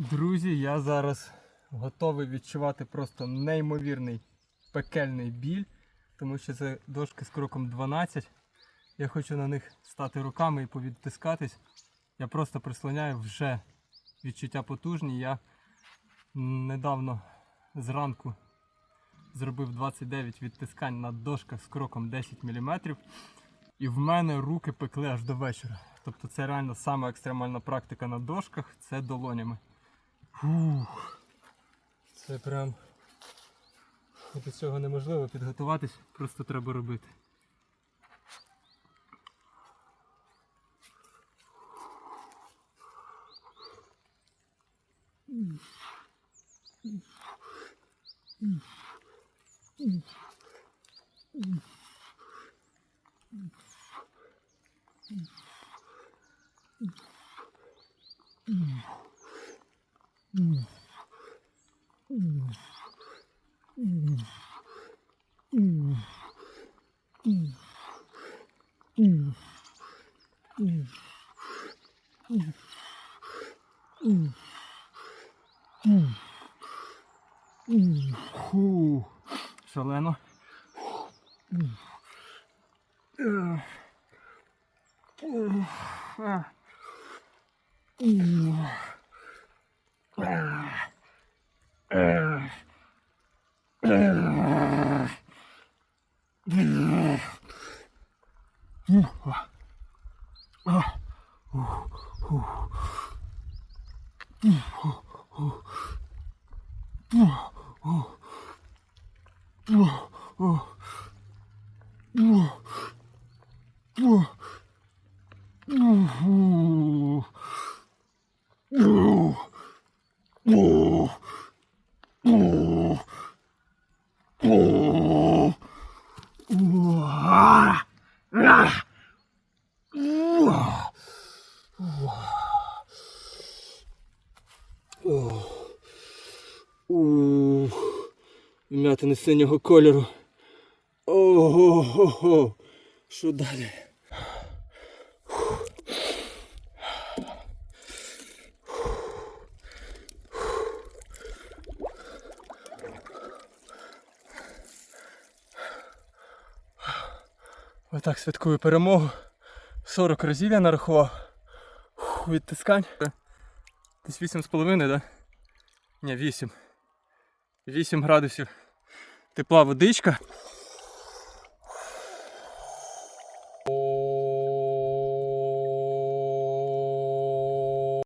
Друзі, я зараз готовий відчувати просто неймовірний пекельний біль, тому що це дошки з кроком 12. Я хочу на них стати руками і повідтискатись. Я просто прислоняю вже відчуття потужні. Я недавно зранку зробив 29 відтискань на дошках з кроком 10 мм. І в мене руки пекли аж до вечора. Тобто це реально сама екстремальна практика на дошках, це долонями. Фух. Це прям до цього неможливо підготуватись, просто треба робити. Фу. Шалено. 오, 오, 오. М'ятини синього кольору. Ого-го. Що далі? Отак святкую перемогу. 40 разів я нарахував. Відтискань. Десь 8,5. Да? Ні, 8. 8 градусів тепла водичка.